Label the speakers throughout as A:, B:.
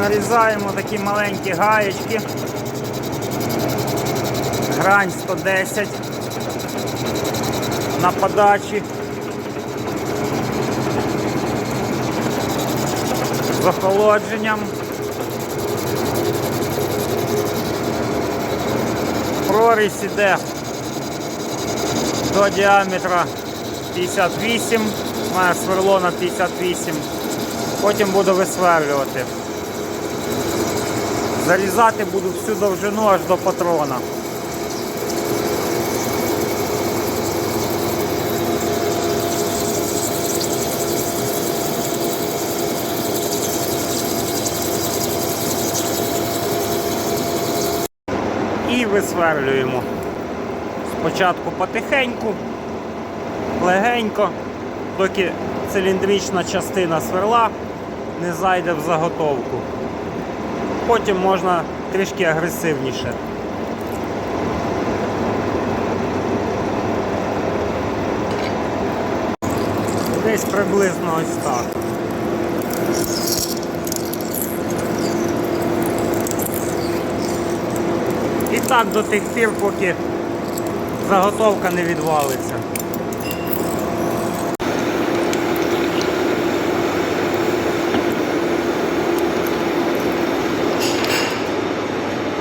A: Нарізаємо такі маленькі гаєчки. Грань 110 на подачі. З охолодженням. Прорізь іде до діаметра 58, має сверло на 58. Потім буду висверлювати. Зарізати буду всю довжину аж до патрона. І висверлюємо. Спочатку потихеньку, легенько, доки циліндрична частина сверла не зайде в заготовку. Потім можна трішки агресивніше. Десь приблизно ось так. І так до тих пір, поки заготовка не відвалиться.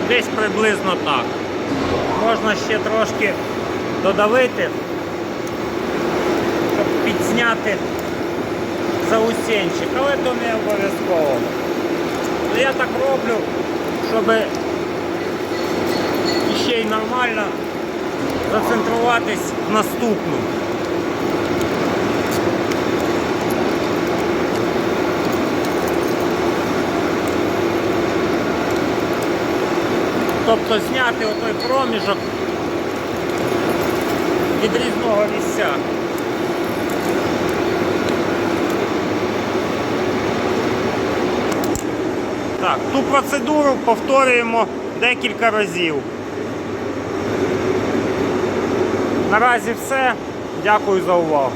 A: Десь приблизно так. Можна ще трошки додавити, щоб підзняти заусенчик, але то не обов'язково. Ну, Я так роблю, щоб ще й нормально зацентруватись в наступну. Тобто зняти отой проміжок від різного місця. Так, ту процедуру повторюємо декілька разів. Наразі все. Дякую за увагу.